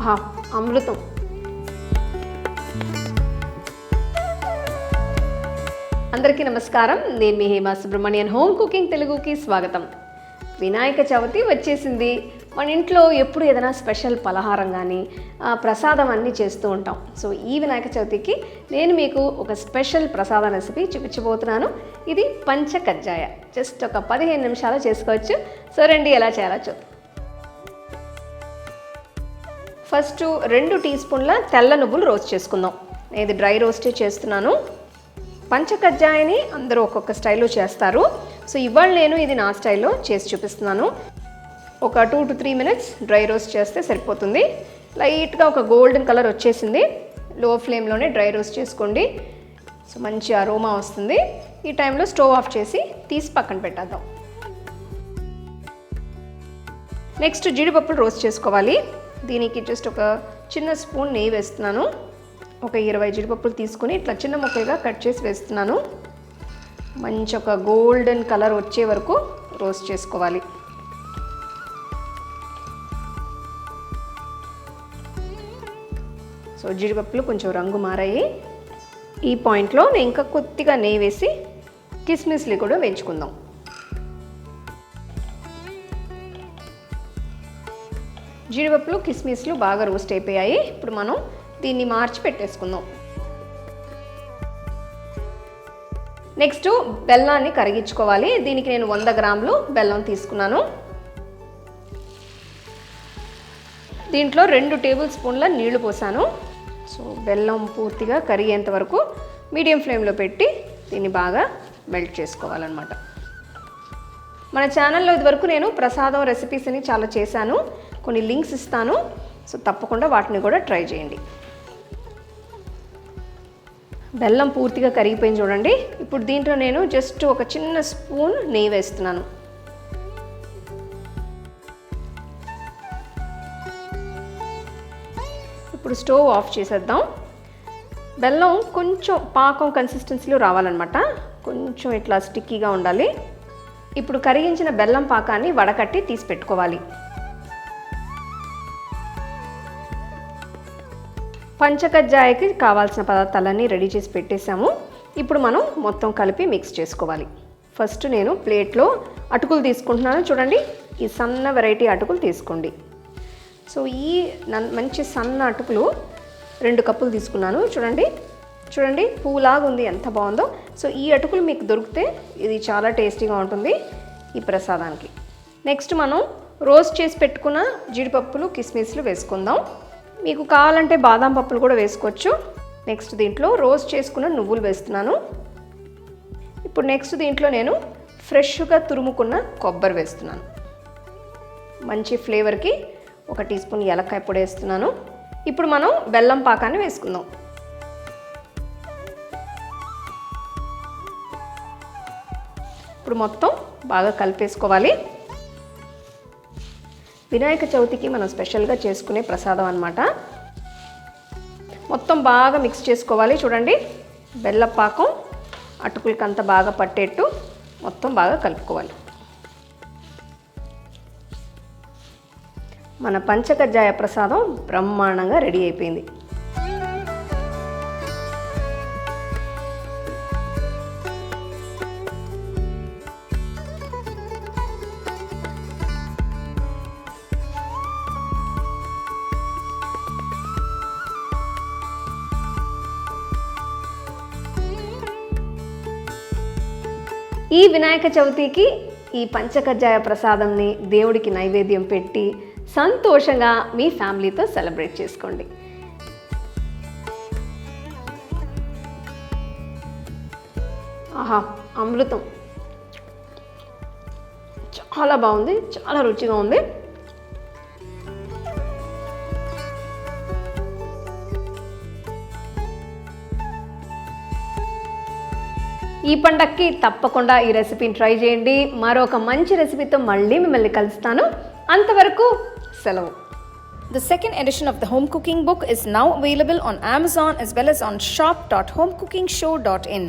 ఆహా అమృతం. అందరికీ నమస్కారం. నేను మీ హేమా సుబ్రహ్మణ్యన్ హోమ్ కుకింగ్ తెలుగుకి స్వాగతం. వినాయక చవితి వచ్చేసింది. మన ఇంట్లో ఎప్పుడు ఏదైనా స్పెషల్ పలహారం కానీ ఆ, ప్రసాదం అన్నీ చేస్తూ ఉంటాం. సో ఈ వినాయక చవితికి నేను మీకు ఒక స్పెషల్ ప్రసాదం రెసిపీ చూపించబోతున్నాను. ఇది పంచ కజ్జాయ. జస్ట్ ఒక పదిహేను నిమిషాలు చేసుకోవచ్చు. సో రండి ఎలా చేయాలో చూద్దాం. ఫస్ట్ రెండు టీ స్పూన్ల తెల్ల నువ్వులు రోస్ట్ చేసుకుందాం. నేను ఇది డ్రై రోస్టే చేస్తున్నాను. పంచకజ్జాయని అందరూ ఒక్కొక్క స్టైల్లో చేస్తారు. సో ఇవాళ నేను ఇది నా స్టైల్లో చేసి చూపిస్తున్నాను. ఒక two to three minutes dry roast చేస్తే సరిపోతుంది. లైట్గా ఒక గోల్డెన్ కలర్ వచ్చేసింది. లో ఫ్లేమ్లోనే డ్రై రోస్ట్ చేసుకోండి. సో మంచి అరోమా వస్తుంది. ఈ టైంలో స్టవ్ ఆఫ్ చేసి తీసి పక్కన పెట్టేద్దాం. నెక్స్ట్ జీడిపప్పులు రోస్ట్ చేసుకోవాలి. దీనికి జస్ట్ ఒక చిన్న స్పూన్ నెయ్యి వేస్తున్నాను. ఒక ఇరవై జీడిపప్పులు తీసుకుని ఇట్లా చిన్న ముక్కలుగా కట్ చేసి వేస్తున్నాను. మంచి ఒక గోల్డెన్ కలర్ వచ్చే వరకు రోస్ట్ చేసుకోవాలి. సో జీడిపప్పులు కొంచెం రంగు మారాయి. ఈ పాయింట్లో నేను ఇంకా కొద్దిగా నెయ్యి వేసి కిస్మిస్లు కూడా వేయించుకుందాం. జీడిపప్పులు కిస్మిస్లు బాగా రోస్ట్ అయిపోయాయి. ఇప్పుడు మనం దీన్ని మార్చి పెట్టేసుకుందాం. నెక్స్ట్ బెల్లాన్ని కరిగించుకోవాలి. దీనికి నేను వంద గ్రాములు బెల్లం తీసుకున్నాను. దీంట్లో రెండు టేబుల్ స్పూన్ల నీళ్ళు పోసాను. సో బెల్లం పూర్తిగా కరిగేంత వరకు మీడియం ఫ్లేమ్లో పెట్టి దీన్ని బాగా మెల్ట్ చేసుకోవాలన్నమాట. మన ఛానల్లో ఇదివరకు నేను ప్రసాదం రెసిపీస్ అని చాలా చేశాను. కొన్ని లింక్స్ ఇస్తాను. సో తప్పకుండా వాటిని కూడా ట్రై చేయండి. బెల్లం పూర్తిగా కరిగిపోయింది చూడండి. ఇప్పుడు దీంట్లో నేను జస్ట్ ఒక చిన్న స్పూన్ నెయ్యి వేస్తున్నాను. ఇప్పుడు స్టవ్ ఆఫ్ చేసేద్దాం. బెల్లం కొంచెం పాకం కన్సిస్టెన్సీలో రావాలన్నమాట. కొంచెం ఇట్లా స్టిక్కీగా ఉండాలి. ఇప్పుడు కరిగించిన బెల్లం పాకాన్ని వడకట్టి తీసి పెట్టుకోవాలి. పంచకజ్జాయకి కావాల్సిన పదార్థాలన్నీ రెడీ చేసి పెట్టేశాము. ఇప్పుడు మనం మొత్తం కలిపి మిక్స్ చేసుకోవాలి. ఫస్ట్ నేను ప్లేట్లో అటుకులు తీసుకుంటున్నాను. చూడండి ఈ సన్న వెరైటీ అటుకులు తీసుకోండి. సో ఈ నన్- మంచి సన్న అటుకులు రెండు కప్పులు తీసుకున్నాను. చూడండి చూడండి పూలాగా ఉంది ఎంత బాగుందో. సో ఈ అటుకులు మీకు దొరికితే ఇది చాలా టేస్టీగా ఉంటుంది ఈ ప్రసాదానికి. నెక్స్ట్ మనం రోస్ట్ చేసి పెట్టుకున్న జీడిపప్పులు కిస్మిస్లు వేసుకుందాం. మీకు కావాలంటే బాదం పప్పులు కూడా వేసుకోవచ్చు. నెక్స్ట్ దీంట్లో రోస్ట్ చేసుకున్న నువ్వులు వేస్తున్నాను. ఇప్పుడు నెక్స్ట్ దీంట్లో నేను ఫ్రెష్గా తురుముకున్న కొబ్బరి వేస్తున్నాను. మంచి ఫ్లేవర్కి ఒక టీ స్పూన్ ఏలక్కాయ పొడి వేస్తున్నాను. ఇప్పుడు మనం బెల్లం పాకాన్ని వేసుకుందాం. ఇప్పుడు మొత్తం బాగా కలిపేసుకోవాలి. వినాయక చవితికి మనం స్పెషల్గా చేసుకునే ప్రసాదం అన్నమాట. మొత్తం బాగా మిక్స్ చేసుకోవాలి. చూడండి బెల్లపాకం అటుకులకి అంత బాగా పట్టేట్టు మొత్తం బాగా కలుపుకోవాలి. మన పంచకజ్జాయ ప్రసాదం బ్రహ్మాండంగా రెడీ అయిపోయింది. ఈ వినాయక చవితికి ఈ పంచకజ్జాయ ప్రసాదంని దేవుడికి నైవేద్యం పెట్టి సంతోషంగా మీ ఫ్యామిలీతో సెలబ్రేట్ చేసుకోండి. ఆహా అమృతం. చాలా బాగుంది చాలా రుచిగా ఉంది. ఈ పండక్కి తప్పకుండా ఈ రెసిపీని ట్రై చేయండి మరొక మంచి రెసిపీతో మళ్ళీ మిమ్మల్ని కలుస్తాను అంతవరకు సెలవు The second edition of the home cooking book is now available on Amazon as well as on shop.homecookingshow.in.